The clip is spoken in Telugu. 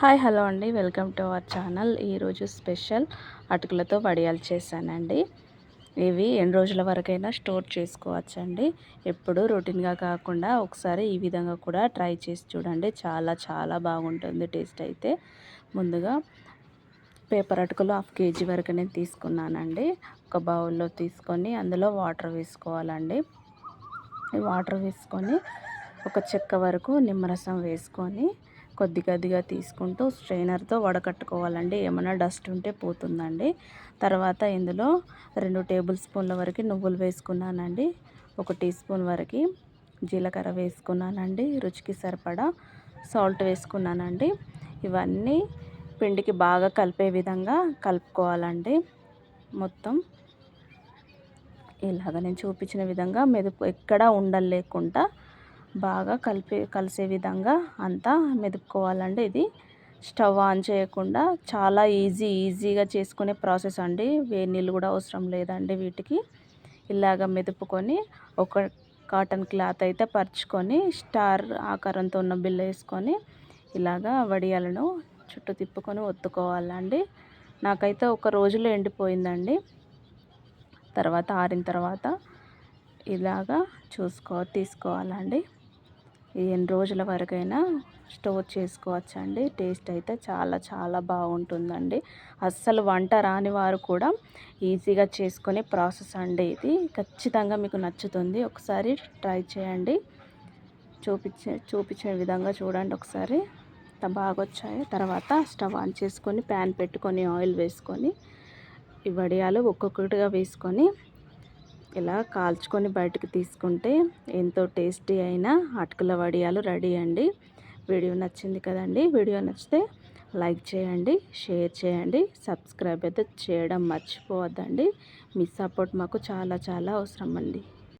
హాయ్ హలో అండి. Welcome to our channel. ఈరోజు స్పెషల్ అటుకులతో వడియాలు చేశానండి. ఇవి ఎన్ని రోజుల వరకైనా స్టోర్ చేసుకోవచ్చండి. ఎప్పుడు రొటీన్గా కాకుండా ఒకసారి ఈ విధంగా కూడా ట్రై చేసి చూడండి. చాలా చాలా బాగుంటుంది టేస్ట్ అయితే. ముందుగా పేపర్ అటుకులు హాఫ్ కేజీ వరకు నేను తీసుకున్నానండి. ఒక బౌల్లో తీసుకొని అందులో వాటర్ వేసుకోవాలండి. వాటర్ వేసుకొని ఒక చెక్క వరకు నిమ్మరసం వేసుకొని కొద్ది కొద్దిగా తీసుకుంటూ స్ట్రైనర్తో వడకట్టుకోవాలండి. ఏమైనా డస్ట్ ఉంటే పోతుందండి. తర్వాత ఇందులో రెండు టేబుల్ స్పూన్ల వరకు నువ్వులు వేసుకున్నానండి. ఒక టీ స్పూన్ వరకు జీలకర్ర వేసుకున్నానండి. రుచికి సరిపడా సాల్ట్ వేసుకున్నానండి. ఇవన్నీ పిండికి బాగా కలిపే విధంగా కలుపుకోవాలండి. మొత్తం ఇలాగ నేను చూపించిన విధంగా మెదుపు ఎక్కడా ఉండలేకుండా బాగా కలిపి కలిసే విధంగా అంతా మెదుపుకోవాలండి ఇది. స్టవ్ ఆన్ చేయకుండా చాలా ఈజీ ఈజీగా చేసుకునే ప్రాసెస్ అండి. వేడి నీళ్ళు కూడా అవసరం లేదండి వీటికి. ఇలాగ మెదుపుకొని ఒక కాటన్ క్లాత్ అయితే పరుచుకొని స్టార్ ఆకారంతో ఉన్న బిల్ల వేసుకొని ఇలాగా వడియాలను చుట్టూ తిప్పుకొని ఒత్తుకోవాలండి. నాకైతే ఒక రోజులో ఎండిపోయిందండి. తర్వాత ఆరిన తర్వాత ఇలాగా చూసుకో తీసుకోవాలండి. ఎన్ని రోజుల వరకైనా స్టోర్ చేసుకోవచ్చండి. టేస్ట్ అయితే చాలా చాలా బాగుంటుందండి. అస్సలు వంట రాని వారు కూడా ఈజీగా చేసుకునే ప్రాసెస్ అండి ఇది. ఖచ్చితంగా మీకు నచ్చుతుంది. ఒకసారి ట్రై చేయండి. చూపించే చూపించిన విధంగా చూడండి ఒకసారి. బాగా వచ్చాయి. తర్వాత స్టవ్ ఆన్ చేసుకొని ప్యాన్ పెట్టుకొని ఆయిల్ వేసుకొని ఈ వడియాలు ఒక్కొక్కటిగా వేసుకొని ఇలా కాల్చుకొని బయటకు తీసుకుంటే ఎంతో టేస్టీ అయిన అటుకుల వడియాలు రెడీ అండి. వీడియో నచ్చింది కదండి వీడియో నచ్చితే లైక్ చేయండి షేర్ చేయండి సబ్స్క్రైబ్ అయితే చేయడం మర్చిపోవద్దండి. మీ సపోర్ట్ మాకు చాలా చాలా అవసరం అండి.